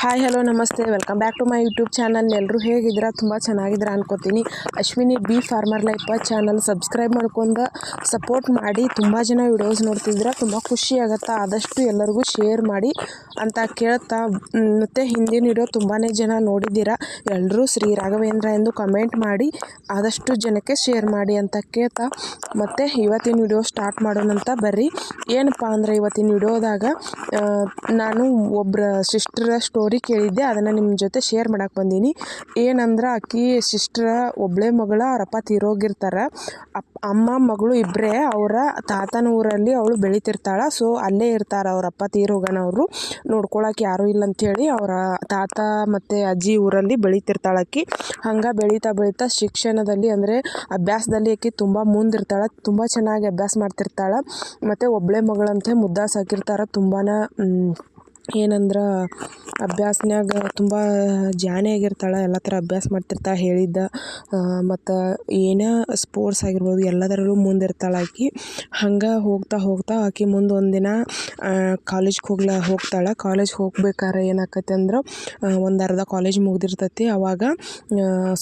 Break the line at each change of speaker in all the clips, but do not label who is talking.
Hi hello ನಮಸ್ತೆ welcome back to my YouTube channel ಎಲ್ಲರೂ ಹೇಗಿದ್ದೀರಾ? ತುಂಬ ಚೆನ್ನಾಗಿದ್ದೀರಾ ಅನ್ಕೋತೀನಿ. Ashwini B farmer life channel subscribe ಮಾಡ್ಕೊಂಡು ಸಪೋರ್ಟ್ ಮಾಡಿ. ತುಂಬ ಜನ ವಿಡಿಯೋಸ್ ನೋಡ್ತಿದ್ದೀರಾ. ತುಂಬ ಖುಷಿ ಆಗುತ್ತೆ? ಆದಷ್ಟು ಎಲ್ಲರಿಗೂ ಶೇರ್ ಮಾಡಿ ಅಂತ ಕೇಳ್ತಾ ಮತ್ತೆ ಹಿಂದಿನ ವಿಡಿಯೋ ತುಂಬಾ ಜನ ನೋಡಿದ್ದೀರಾ. ಎಲ್ಲರೂ ಶ್ರೀ ರಾಘವೇಂದ್ರ ಎಂದು ಕಮೆಂಟ್ ಮಾಡಿ, ಆದಷ್ಟು ಜನಕ್ಕೆ ಶೇರ್ ಮಾಡಿ ಅಂತ ಕೇಳ್ತಾ, ಮತ್ತೆ ಇವತ್ತಿನ ವಿಡಿಯೋ ಸ್ಟಾರ್ಟ್ ಮಾಡೋಣಂತ ಬರ್ರಿ. ಏನಪ್ಪ ಅಂದ್ರೆ ಇವತ್ತಿನ ವಿಡಿಯೋದಾಗ ನಾನು ಒಬ್ಬರ ಸಿಸ್ಟ್ರ ಸ್ಟೋರಿ ಕೇಳಿದ್ದೆ, ಅದನ್ನು ನಿಮ್ಮ ಜೊತೆ ಶೇರ್ ಮಾಡಕ್ಕೆ ಬಂದೀನಿ. ಏನಂದ್ರೆ ಆಕಿ ಸಿಸ್ಟ್ರ ಒಬ್ಬಳೇ ಮಗಳ ಅಪ್ಪ ತೀರೋಗಿರ್ತಾರೆ. ಅಪ್ಪ ಅಮ್ಮ, ಮಗಳು ಇಬ್ಬರೇ ಅವರ ತಾತನ ಊರಲ್ಲಿ ಅವಳು ಬೆಳಿತಿರ್ತಾಳೆ. ಸೊ ಅಲ್ಲೇ ಇರ್ತಾರೆ ಅವರಪ್ಪ ಅಪ್ಪ ಅವರು ನೋಡ್ಕೊಳಕ್ಕೆ ಯಾರೂ ಇಲ್ಲ ಅಂಥೇಳಿ ಅವರ ತಾತ ಮತ್ತು ಅಜ್ಜಿ ಊರಲ್ಲಿ ಬೆಳಿತಿರ್ತಾಳೆ ಆಕಿ ಹಂಗೆ ಬೆಳೀತಾ ಬೆಳೀತಾ ಶಿಕ್ಷಣದಲ್ಲಿ ಅಂದರೆ ಅಭ್ಯಾಸದಲ್ಲಿ ಆಕಿ ತುಂಬ ಮುಂದಿರ್ತಾಳೆ, ತುಂಬ ಚೆನ್ನಾಗಿ ಅಭ್ಯಾಸ ಮಾಡ್ತಿರ್ತಾಳೆ. ಮತ್ತು ಒಬ್ಬಳೇ ಮಗಳಂತೆ ಮುದ್ದ ಸಾಕಿರ್ತಾರೆ ತುಂಬಾ ಏನಂದ್ರೆ ಅಭ್ಯಾಸನ್ಯಾಗ ತುಂಬ ಜಾಣೆ ಆಗಿರ್ತಾಳೆ, ಎಲ್ಲ ಥರ ಅಭ್ಯಾಸ ಮಾಡ್ತಿರ್ತಾಳೆ ಹೇಳಿದ್ದ. ಮತ್ತು ಏನೇ ಸ್ಪೋರ್ಟ್ಸ್ ಆಗಿರ್ಬೋದು, ಎಲ್ಲದರಲ್ಲೂ ಮುಂದಿರ್ತಾಳೆ ಆಕೆ. ಹಂಗೆ ಹೋಗ್ತಾ ಹೋಗ್ತಾ ಆಕೆ ಮುಂದೆ ಒಂದಿನ ಕಾಲೇಜ್ಗೆ ಹೋಗ್ಲಾ, ಹೋಗ್ತಾಳೆ. ಕಾಲೇಜ್ಗೆ ಹೋಗ್ಬೇಕಾರೆ ಏನಾಕತಿ ಅಂದ್ರೆ ಒಂದು ಅರ್ಧ ಕಾಲೇಜ್ ಮುಗ್ದಿರ್ತೈತಿ. ಅವಾಗ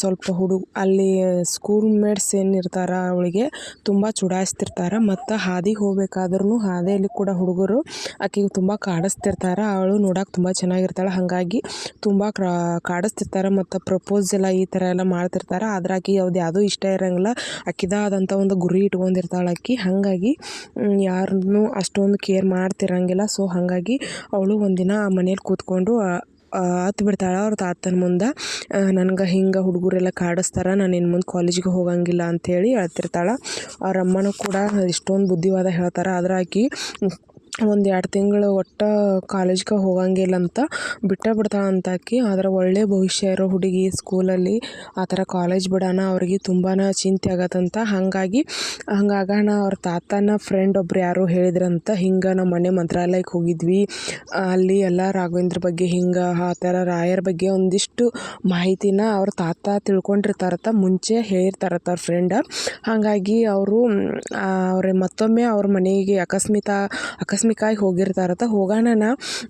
ಸ್ವಲ್ಪ ಹುಡುಗ, ಅಲ್ಲಿ ಸ್ಕೂಲ್ ಮೇಟ್ಸ್ ಏನಿರ್ತಾರೆ ಅವಳಿಗೆ ತುಂಬ ಚುಡಾಯಿಸ್ತಿರ್ತಾರೆ. ಮತ್ತು ಹಾದಿಗೆ ಹೋಗ್ಬೇಕಾದ್ರೂ ಹಾದಿಯಲ್ಲಿ ಕೂಡ ಹುಡುಗರು ಆಕೆಗೆ ತುಂಬ ಕಾಡಿಸ್ತಿರ್ತಾರೆ. ಅವಳು ನೋಡಕ್ಕೆ ತುಂಬ ಚೆನ್ನಾಗಿರ್ತಾಳೆ. ಹಾಗಾಗಿ ತುಂಬ ಕಾಡಿಸ್ತಿರ್ತಾರೆ ಮತ್ತು ಪ್ರಪೋಸ್ ಎಲ್ಲ ಈ ಥರ ಎಲ್ಲ ಮಾಡ್ತಿರ್ತಾರೆ. ಆದ್ರೆ ಆಕಿ ಯಾವ್ದು ಯಾವುದೂ ಇಷ್ಟ ಇರೋಂಗಿಲ್ಲ. ಆಕಿದಾದಂಥ ಒಂದು ಗುರಿ ಇಟ್ಕೊಂಡಿರ್ತಾಳೆ ಆಕಿ ಹಾಗಾಗಿ ಯಾರನ್ನೂ ಅಷ್ಟೊಂದು ಕೇರ್ ಮಾಡ್ತಿರಂಗಿಲ್ಲ. ಸೊ ಹಾಗಾಗಿ ಅವಳು ಒಂದಿನ ಆ ಮನೇಲಿ ಕೂತ್ಕೊಂಡು ಹತ್ತು ಬಿಡ್ತಾಳೆ ಅವ್ರ ತಾತನ ಮುಂದೆ. ನನಗೆ ಹಿಂಗೆ ಹುಡುಗರೆಲ್ಲ ಕಾಡಿಸ್ತಾರೆ, ನಾನು ಇನ್ನು ಮುಂದೆ ಕಾಲೇಜಿಗೆ ಹೋಗಂಗಿಲ್ಲ ಅಂಥೇಳಿ ಹೇಳ್ತಿರ್ತಾಳೆ. ಅವ್ರ ಅಮ್ಮನೂ ಕೂಡ ಇಷ್ಟೊಂದು ಬುದ್ಧಿವಾದ ಹೇಳ್ತಾರೆ. ಆದ್ರೆ ಆಕಿ ಒಂದು ಎರಡು ತಿಂಗಳು ಒಟ್ಟು ಕಾಲೇಜ್ಗೆ ಹೋಗಂಗಿಲ್ಲ ಅಂತ ಬಿಟ್ಟೇ ಬಿಡ್ತಾಳೆ ಅಂತ ಆಕೆ ಆದ್ರೆ ಒಳ್ಳೆ ಭವಿಷ್ಯ ಇರೋ ಹುಡುಗಿ ಸ್ಕೂಲಲ್ಲಿ ಆ ಥರ ಕಾಲೇಜ್ ಬಿಡೋಣ ಅವ್ರಿಗೆ ತುಂಬಾ ಚಿಂತೆ ಆಗತ್ತಂತ. ಹಾಗಾಗಿ, ಹಂಗಾಗಣ ಅವ್ರ ತಾತನ ಫ್ರೆಂಡ್ ಒಬ್ರು ಯಾರೋ ಹೇಳಿದ್ರಂತ ಹಿಂಗೆ ನಮ್ಮ ಮನೆ ಮಂತ್ರಾಲಯಕ್ಕೆ ಹೋಗಿದ್ವಿ. ಅಲ್ಲಿ ಎಲ್ಲ ರಾಘವೇಂದ್ರ ಬಗ್ಗೆ ಹಿಂಗೆ, ಆ ಥರ ರಾಯರ ಬಗ್ಗೆ ಒಂದಿಷ್ಟು ಮಾಹಿತಿನ ಅವ್ರ ತಾತ ತಿಳ್ಕೊಂಡಿರ್ತಾರತ್ತ ಮುಂಚೆ ಹೇಳಿರ್ತಾರತ್ತ ಅವ್ರ ಫ್ರೆಂಡ್ ಹಾಗಾಗಿ ಅವರು ಅವ್ರ ಮತ್ತೊಮ್ಮೆ ಅವ್ರ ಮನೆಗೆ ಅಕಸ್ಮಿತ ಅಕಸ್ಮಿಕಾಗಿ ಹೋಗಿರ್ತಾರತ್ತ ಹೋಗೋಣ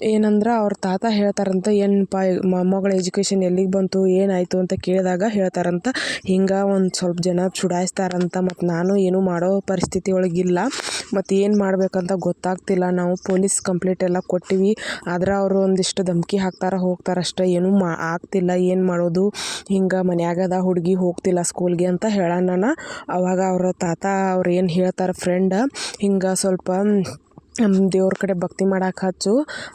ಏನಂದ್ರೆ ಅವ್ರ ತಾತ ಹೇಳ್ತಾರಂತ ಏನಪ್ಪ ಮೊಮ್ಮಗಳ ಎಜುಕೇಷನ್ ಎಲ್ಲಿಗೆ ಬಂತು, ಏನಾಯಿತು? ಅಂತ ಕೇಳಿದಾಗ ಹೇಳ್ತಾರಂತ, ಹಿಂಗೆ ಒಂದು ಸ್ವಲ್ಪ ಜನ ಚುಡಾಯಿಸ್ತಾರಂತ ಮತ್ತು ನಾನು ಏನೂ ಮಾಡೋ ಪರಿಸ್ಥಿತಿ ಒಳಗಿಲ್ಲ. ಮತ್ತು ಏನು ಮಾಡ್ಬೇಕಂತ ಗೊತ್ತಾಗ್ತಿಲ್ಲ. ನಾವು ಪೊಲೀಸ್ ಕಂಪ್ಲೇಂಟ್ ಎಲ್ಲ ಕೊಟ್ಟಿವಿ. ಆದ್ರೆ ಅವರು ಒಂದಿಷ್ಟು ಧಮಕಿ ಹಾಕ್ತಾರೆ, ಹೋಗ್ತಾರೆ ಅಷ್ಟೇ. ಏನೂ ಮಾ, ಆಗ್ತಿಲ್ಲ, ಏನು ಮಾಡೋದು? ಹಿಂಗೆ ಮನ್ಯಾಗದ ಹುಡುಗಿ ಹೋಗ್ತಿಲ್ಲ ಸ್ಕೂಲ್ಗೆ ಅಂತ ಹೇಳೋಣ ಅವಾಗ ಅವರ ತಾತ ಅವ್ರು ಏನು ಹೇಳ್ತಾರೆ, ಫ್ರೆಂಡ್, ಹಿಂಗೆ ಸ್ವಲ್ಪ ದೇವ್ರ ಕಡೆ ಭಕ್ತಿ ಮಾಡಕ್ಕೆ ಹಚ್ಚು.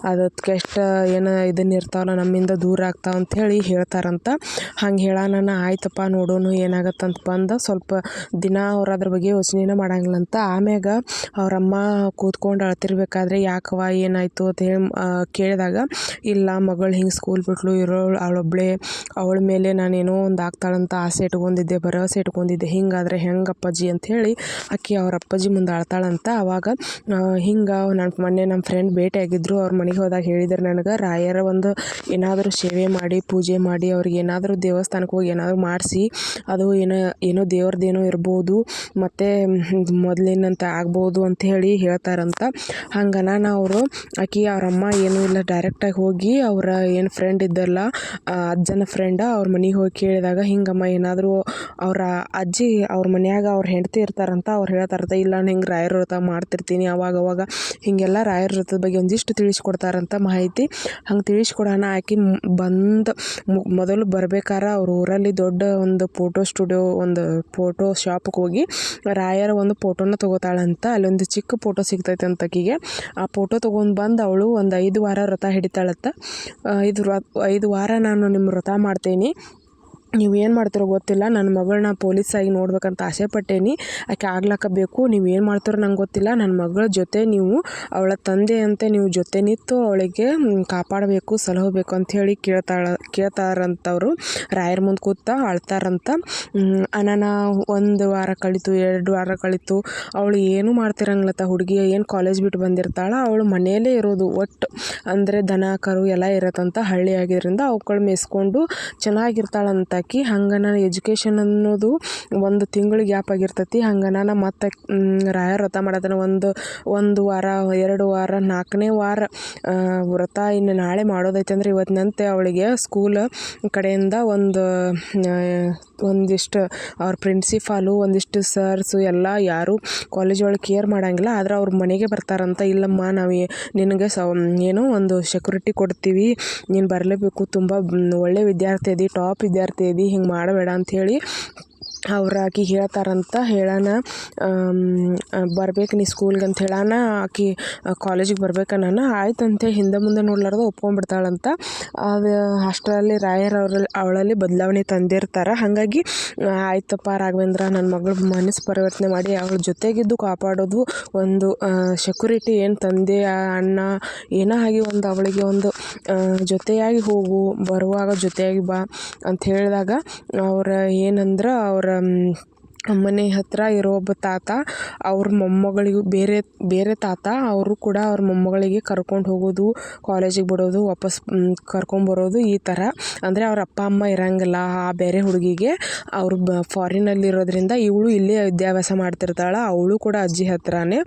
ಅದಕ್ಕೆ ಎಷ್ಟು ಏನು ಇದನ್ನು ಇರ್ತಾವಲ್ಲ, ನಮ್ಮಿಂದ ದೂರ ಆಗ್ತಾವ ಅಂಥೇಳಿ ಹೇಳ್ತಾರಂತ. ಹಂಗೆ ಹೇಳೋಣ ಆಯ್ತಪ್ಪ ನೋಡೋಣ ಅಂತ ಬಂದು ಸ್ವಲ್ಪ ದಿನ ಅವ್ರು ಅದ್ರ ಬಗ್ಗೆ ಯೋಚನೆನೇ ಮಾಡಂಗಿಲ್ಲಂತ. ಆಮ್ಯಾಗ ಅವರಮ್ಮ ಕೂತ್ಕೊಂಡು ಅಳ್ತಿರ್ಬೇಕಾದ್ರೆ ಯಾಕವ್ವ, ಏನಾಯಿತು ಅಂತ ಹೇಳಿ ಕೇಳಿದಾಗ, ಇಲ್ಲ ಮಗಳು ಹಿಂಗೆ ಸ್ಕೂಲ್ ಬಿಟ್ಲು ಇರೋಳು ಅವಳೊಬ್ಳೆ, ಅವಳ ಮೇಲೆ ನಾನೇನೋ ಒಂದು ಆಗ್ತಾಳಂತ ಆಸೆ ಇಟ್ಕೊಂಡಿದ್ದೆ, ಭರವಸೆ ಇಟ್ಕೊಂಡಿದ್ದೆ, ಹಿಂಗಾದ್ರೆ ಹೆಂಗೆ ಅಪ್ಪಾಜಿ ಅಂತ ಹೇಳಿ ಆಕೆ ಅವ್ರ ಅಪ್ಪಾಜಿ ಮುಂದೆ ಅಳ್ತಾಳಂತ. ಆವಾಗ ಹಿಂಗೆ ನನ್ನ ಮೊನ್ನೆ ನಮ್ಮ ಫ್ರೆಂಡ್ ಭೇಟಿಯಾಗಿದ್ರು ಅವ್ರ ಮನೆಗೆ ಹೋದಾಗ ಹೇಳಿದ್ರು ನನಗೆ, ರಾಯರ ಒಂದು ಏನಾದರೂ ಸೇವೆ ಮಾಡಿ, ಪೂಜೆ ಮಾಡಿ, ಅವ್ರಿಗೆ ಏನಾದರೂ ದೇವಸ್ಥಾನಕ್ಕೆ ಹೋಗಿ ಏನಾದರೂ ಮಾಡಿಸಿ, ಅದು ಏನೋ ಏನೋ ದೇವ್ರದ್ದೇನೋ ಇರ್ಬೋದು, ಮತ್ತು ಮೊದಲಿನಂತ ಆಗ್ಬೋದು ಅಂತ ಹೇಳಿ ಹೇಳ್ತಾರಂತ. ಹಂಗೆ ನಾನು ಅವರು ಆಕಿ ಅವರಮ್ಮ ಏನೂ ಇಲ್ಲ ಡೈರೆಕ್ಟಾಗಿ ಹೋಗಿ ಅವರ ಏನು ಫ್ರೆಂಡ್ ಇದ್ದಲ್ಲ ಅಜ್ಜನ ಫ್ರೆಂಡ ಅವ್ರ ಮನೆಗೆ ಹೋಗಿ ಕೇಳಿದಾಗ, ಹಿಂಗಮ್ಮ, ಏನಾದರೂ ಅವರ ಅಜ್ಜಿ ಅವ್ರ ಮನ್ಯಾಗ ಅವ್ರ ಹೆಂಡತಿ ಇರ್ತಾರಂತ ಅವ್ರು ಹೇಳ್ತಾರಂತ, ಇಲ್ಲ, ನಾನು ಹಿಂಗೆ ರಾಯರ ಮಾಡ್ತಿರ್ತೀನಿ ಅವಾಗ ಅವಾಗ ಹೀಗೆಲ್ಲ ರಾಯರ ವ್ರತದ ಬಗ್ಗೆ ಒಂದಿಷ್ಟು ತಿಳಿಸ್ಕೊಡ್ತಾರಂತ ಮಾಹಿತಿ. ಹಂಗೆ ತಿಳಿಸ್ಕೊಡೋಣ ಆಕೆ ಬಂದು ಮೊದಲು ಬರ್ಬೇಕಾರೆ ಅವ್ರ ಊರಲ್ಲಿ ದೊಡ್ಡ ಒಂದು ಫೋಟೋ ಸ್ಟುಡಿಯೋ, ಒಂದು ಫೋಟೋ ಶಾಪ್ಗೆ ಹೋಗಿ ರಾಯರ ಒಂದು ಫೋಟೋನ ತೊಗೋತಾಳಂತ. ಅಲ್ಲೊಂದು ಚಿಕ್ಕ ಫೋಟೋ ಸಿಗ್ತೈತೆ ಅಂತ ಆಕಿಗೆ. ಆ ಫೋಟೋ ತೊಗೊಂಡು ಬಂದು ಅವಳು ಒಂದು ಐದು ವಾರ ವ್ರತ ಹಿಡಿತಾಳತ್ತ ಐದು ವ್ರ ಐದು ವಾರ ನಾನು ನಿಮ್ಮ ವ್ರತ ಮಾಡ್ತೀನಿ. ನೀವು ಏನು ಮಾಡ್ತೀರೋ ಗೊತ್ತಿಲ್ಲ. ನನ್ನ ಮಗಳನ್ನ ಪೊಲೀಸಾಗಿ ನೋಡ್ಬೇಕಂತ ಆಸೆ ಪಟ್ಟೇನಿ. ಆಕೆ ಆಗ್ಲಾಕಬೇಕು ನೀವು ಏನು ಮಾಡ್ತಾರೋ ನಂಗೆ ಗೊತ್ತಿಲ್ಲ. ನನ್ನ ಮಗಳ ಜೊತೆ ನೀವು, ಅವಳ ತಂದೆ ಅಂತ ನೀವು ಜೊತೆ ನಿಂತು ಅವಳಿಗೆ ಕಾಪಾಡಬೇಕು ಸಲಹಬೇಕು ಅಂಥೇಳಿ ಕೇಳ್ತಾಳ ಕೇಳ್ತಾರಂಥವ್ರು ರಾಯರ ಮುಂದೆ ಕೂತ ಅಳ್ತಾರಂತ. ಅನಾನ ಒಂದು ವಾರ ಕಳೀತು, ಎರಡು ವಾರ ಕಳೀತು. ಅವಳು ಏನೂ ಮಾಡ್ತಿರಂಗ್ಲತ್ತ ಹುಡುಗಿ ಏನು ಕಾಲೇಜ್ ಬಿಟ್ಟು ಬಂದಿರ್ತಾಳ? ಅವಳು ಮನೆಯಲ್ಲೇ ಇರೋದು ಒಟ್ಟು. ಅಂದರೆ ದನ, ಕರು ಎಲ್ಲ ಇರತ್ತಂತ ಹಳ್ಳಿ ಆಗಿದ್ದರಿಂದ ಅವುಗಳು ಮೇಯಿಸ್ಕೊಂಡು ಚೆನ್ನಾಗಿರ್ತಾಳಂತ ಆಕಿ ಹಂಗೆ ನಾನು ಎಜುಕೇಷನ್ ಅನ್ನೋದು ಒಂದು ತಿಂಗಳು ಗ್ಯಾಪ್ ಆಗಿರ್ತೈತಿ. ಹಂಗೆ ನಾನು ಮತ್ತೆ ರಾಯ ವ್ರತ ಮಾಡೋದನ್ನು ಒಂದು ಒಂದು ವಾರ, ಎರಡು ವಾರ, ನಾಲ್ಕನೇ ವಾರ ವ್ರತ ಇನ್ನು ನಾಳೆ ಮಾಡೋದೈತೆ ಅಂದ್ರೆ ಇವತ್ತಿನಂತೆ ಅವಳಿಗೆ ಸ್ಕೂಲ್ ಕಡೆಯಿಂದ ಒಂದು ಒಂದಿಷ್ಟು ಅವ್ರ ಪ್ರಿನ್ಸಿಪಾಲು ಒಂದಿಷ್ಟು ಸರ್ಸು ಎಲ್ಲ ಯಾರು ಕಾಲೇಜ್ ಒಳಗೆ ಕೇರ್ ಮಾಡಂಗಿಲ್ಲ. ಆದ್ರೆ ಅವ್ರ ಮನೆಗೆ ಬರ್ತಾರಂತ, ಇಲ್ಲಮ್ಮ, ನಾವು ನಿನಗೆ ಸ, ಏನು ಒಂದು ಸೆಕ್ಯೂರಿಟಿ ಕೊಡ್ತೀವಿ. ನೀನು ಬರಲೇಬೇಕು. ತುಂಬ ಒಳ್ಳೆಯ ವಿದ್ಯಾರ್ಥಿ ಅದಿ ಟಾಪ್ ವಿದ್ಯಾರ್ಥಿ ಅದಿ ಹಿಂಗೆ ಮಾಡಬೇಡ ಅಂಥೇಳಿ ಅವ್ರು ಆಕೆ ಹೇಳ್ತಾರಂತ ಹೇಳಾನ ಬರ್ಬೇಕು ನೀ ಸ್ಕೂಲ್ಗೆ ಅಂತ ಹೇಳಾನ, ಆಕೆ ಕಾಲೇಜಿಗೆ ಬರ್ಬೇಕು ನಾನು ಆಯ್ತಂತೆ ಹಿಂದೆ ಮುಂದೆ ನೋಡ್ಲಾರ್ದೆ ಒಪ್ಕೊಂಡ್ಬಿಡ್ತಾಳಂತ ಅದು ಅಷ್ಟರಲ್ಲಿ ರಾಯರ್ ಅವ್ರಲ್ಲಿ ಅವಳಲ್ಲಿ ಬದಲಾವಣೆ ತಂದಿರ್ತಾರೆ, ಹಾಗಾಗಿ ಆಯ್ತಪ್ಪ ರಾಘವೇಂದ್ರ ನನ್ನ ಮಗಳು ಮನಸ್ಸು ಪರಿವರ್ತನೆ ಮಾಡಿ, ಅವಳ ಜೊತೆಗಿದ್ದು ಕಾಪಾಡೋದು ಒಂದು ಸೆಕ್ಯೂರಿಟಿ ಏನು ತಂದೆ ಅಣ್ಣ, ಏನೋ ಆಗಿ ಒಂದು ಅವಳಿಗೆ ಒಂದು ಜೊತೆಯಾಗಿ ಹೋಗು, ಬರುವಾಗ ಜೊತೆಯಾಗಿ ಬಾ, ಅಂತ ಹೇಳಿದಾಗ, ಅವ್ರ ಏನಂದ್ರೆ, ಅವರ um, ಮನೆ ಹತ್ತಿರ ಇರೋ ಒಬ್ಬ ತಾತ, ಅವ್ರ ಮೊಮ್ಮಗಳಿಗೂ ಬೇರೆ ಬೇರೆ ತಾತ, ಅವರು ಕೂಡ ಅವ್ರ ಮೊಮ್ಮಗಳಿಗೆ ಕರ್ಕೊಂಡು ಹೋಗೋದು, ಕಾಲೇಜಿಗೆ ಬಿಡೋದು ವಾಪಸ್ ಕರ್ಕೊಂಬರೋದು ಈ ಥರ ಅಂದರೆ ಅವ್ರ ಅಪ್ಪ, ಅಮ್ಮ ಇರಂಗಿಲ್ಲ ಆ ಬೇರೆ ಹುಡುಗಿಗೆ. ಅವರು ಬ ಫಾರಿನಲ್ಲಿ ಇರೋದ್ರಿಂದ ಇವಳು ಇಲ್ಲೇ ವಿದ್ಯಾಭ್ಯಾಸ ಮಾಡ್ತಿರ್ತಾಳೆ, ಅವಳು ಕೂಡ ಅಜ್ಜಿ ಹತ್ರನೇ.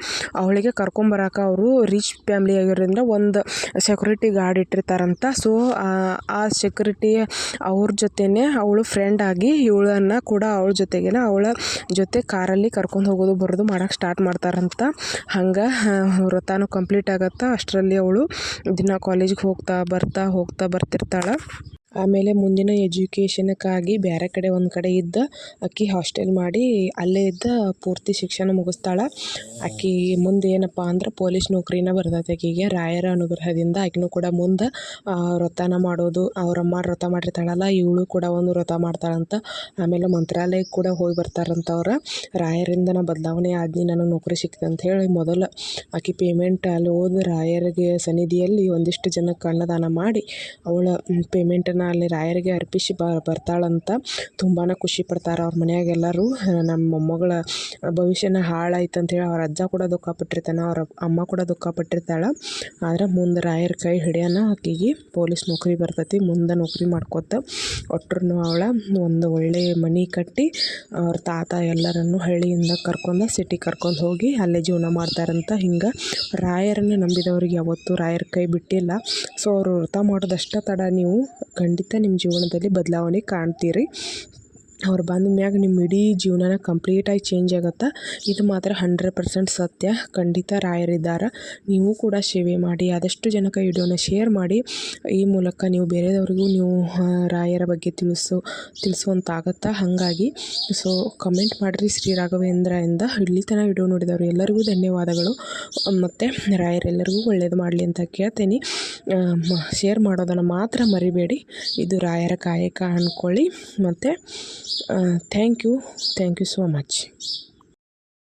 ಅವಳಿಗೆ ಕರ್ಕೊಂಬರಕ್ಕೆ ಅವರು ರಿಚ್ ಫ್ಯಾಮ್ಲಿ ಆಗಿರೋದ್ರಿಂದ ಒಂದು ಸೆಕ್ಯೂರಿಟಿ ಗಾರ್ಡ್ ಇಟ್ಟಿರ್ತಾರಂತ. ಸೊ ಆ ಸೆಕ್ಯೂರಿಟಿ ಅವ್ರ ಜೊತೆನೇ ಅವಳು ಫ್ರೆಂಡ್ ಆಗಿ ಇವಳನ್ನು ಕೂಡ ಅವಳ ಜೊತೆಗೇನೆ ಅವಳ ಜೊತೆ ಕಾರಲ್ಲಿ ಕರ್ಕೊಂಡು ಹೋಗೋದು, ಬರೋದು ಮಾಡೋಕೆ ಸ್ಟಾರ್ಟ್ ಮಾಡ್ತಾರಂತ. ಹಂಗೆ ವ್ರತನೂ ಕಂಪ್ಲೀಟ್ ಆಗತ್ತೆ. ಅಷ್ಟರಲ್ಲಿ ಅವಳು ದಿನ ಕಾಲೇಜಿಗೆ ಹೋಗ್ತಾ ಬರ್ತಾ ಹೋಗ್ತಾ ಬರ್ತಿರ್ತಾಳೆ. ಆಮೇಲೆ ಮುಂದಿನ ಎಜುಕೇಷನ್ಕ್ಕಾಗಿ ಬೇರೆ ಕಡೆ ಒಂದು ಕಡೆ ಇದ್ದ ಆಕೆ ಹಾಸ್ಟೆಲ್ ಮಾಡಿ ಅಲ್ಲೇ ಇದ್ದ ಪೂರ್ತಿ ಶಿಕ್ಷಣ ಮುಗಿಸ್ತಾಳೆ. ಆಕೆ ಮುಂದೆ ಏನಪ್ಪ ಅಂದ್ರೆ ಪೊಲೀಸ್ ನೌಕರಿನ ಬರ್ತೈತೆ ಆಕಿಗೆ ರಾಯರ ಅನುಗ್ರಹದಿಂದ ಆಕಿನೂ ಕೂಡ ಮುಂದೆ ವ್ರತನ ಮಾಡೋದು, ಅವ್ರ ಅಮ್ಮ ವ್ರತ ಮಾಡಿರ್ತಾಳಲ್ಲ, ಇವಳು ಕೂಡ ಒಂದು ವ್ರತ ಮಾಡ್ತಾಳಂತ. ಆಮೇಲೆ ಮಂತ್ರಾಲಯಕ್ಕೆ ಕೂಡ ಹೋಗಿ ಬರ್ತಾರಂತ ಅವ್ರು ರಾಯರಿಂದ ನಾ ಬದಲಾವಣೆ ಆದ್ನಿ ನನಗೆ ನೌಕರಿ ಸಿಕ್ತು ಅಂತ ಹೇಳಿ ಮೊದಲು ಆಕೆ ಪೇಮೆಂಟ್ ಅಲ್ಲಿ ಹೋದ ರಾಯರಿಗೆ ಸನ್ನಿಧಿಯಲ್ಲಿ ಒಂದಿಷ್ಟು ಜನಕ್ಕೆ ಅನ್ನದಾನ ಮಾಡಿ ಅವಳ ಪೇಮೆಂಟನ್ನು ಅಲ್ಲಿ ರಾಯರಿಗೆ ಅರ್ಪಿಸಿ ಬ, ಬರ್ತಾಳಂತ ತುಂಬಾ ಖುಷಿ ಪಡ್ತಾರೆ ಅವ್ರ ಮನೆಯಾಗೆಲ್ಲರೂ ನಮ್ಮ ಮೊಮ್ಮಗಳ ಭವಿಷ್ಯನ ಹಾಳಾಯ್ತು ಅಂತೇಳಿ ಅವ್ರ ಅಜ್ಜ ಕೂಡ ದುಃಖ ಪಟ್ಟಿರ್ತಾನೆ, ಅವ್ರ ಅಮ್ಮ ಕೂಡ ದುಃಖ ಪಟ್ಟಿರ್ತಾಳೆ. ಆದ್ರೆ ಮುಂದೆ ರಾಯರ ಕೈ ಹಿಡಿಯೋಣ ಆಕೆಗೆ ಪೊಲೀಸ್ ನೌಕರಿ ಬರ್ತೈತಿ, ಮುಂದೆ ನೌಕರಿ ಮಾಡ್ಕೊತ ಒಟ್ಟರು ಅವಳ ಒಂದು ಒಳ್ಳೆಯ ಮನೆ ಕಟ್ಟಿ ಅವ್ರ ತಾತ ಎಲ್ಲರನ್ನು ಹಳ್ಳಿಯಿಂದ ಕರ್ಕೊಂಡು ಸಿಟಿ ಕರ್ಕೊಂಡು ಹೋಗಿ ಅಲ್ಲೇ ಜೀವನ ಮಾಡ್ತಾರಂತ. ಹಿಂಗೆ ರಾಯರನ್ನು ನಂಬಿದವ್ರಿಗೆ ಯಾವತ್ತೂ ರಾಯರ ಕೈ ಬಿಟ್ಟಿಲ್ಲ. ಸೊ ಅವರು ವ್ರತ ಮಾಡೋದಷ್ಟೇ ತಡ ನೀವು ಖಂಡಿತ ನಿಮ್ಮ ಜೀವನದಲ್ಲಿ ಬದಲಾವಣೆ ಕಾಣ್ತೀರಿ. ಅವ್ರು ಬಂದ ಮ್ಯಾಗ ನಿಮ್ಮ ಇಡೀ ಜೀವನನ ಕಂಪ್ಲೀಟಾಗಿ ಚೇಂಜ್ ಆಗುತ್ತೆ. ಇದು ಮಾತ್ರ ಹಂಡ್ರೆಡ್ ಪರ್ಸೆಂಟ್ ಸತ್ಯ. ಖಂಡಿತ ರಾಯರಿದ್ದಾರೆ. ನೀವು ಕೂಡ ಸೇವೆ ಮಾಡಿ, ಆದಷ್ಟು ಜನಕ್ಕೆ ವಿಡಿಯೋನ ಶೇರ್ ಮಾಡಿ. ಈ ಮೂಲಕ ನೀವು ಬೇರೆಯವ್ರಿಗೂ ನೀವು ರಾಯರ ಬಗ್ಗೆ ತಿಳಿಸು, ತಿಳಿಸುವಂತಾಗತ್ತೆ. ಹಾಗಾಗಿ ಸೊ ಕಮೆಂಟ್ ಮಾಡಿರಿ ಶ್ರೀ ರಾಘವೇಂದ್ರ ಇಂದ ಇಲ್ಲಿ ತನಕ ವಿಡಿಯೋ ನೋಡಿದವರು ಎಲ್ಲರಿಗೂ ಧನ್ಯವಾದಗಳು. ಮತ್ತು ರಾಯರೆಲ್ಲರಿಗೂ ಒಳ್ಳೇದು ಮಾಡಲಿ ಅಂತ ಕೇಳ್ತೀನಿ. ಶೇರ್ ಮಾಡೋದನ್ನು ಮಾತ್ರ ಮರಿಬೇಡಿ. ಇದು ರಾಯರ ಕಾಯಕ ಅಂದ್ಕೊಳ್ಳಿ ಮತ್ತು uh, thank you. Thank you so much.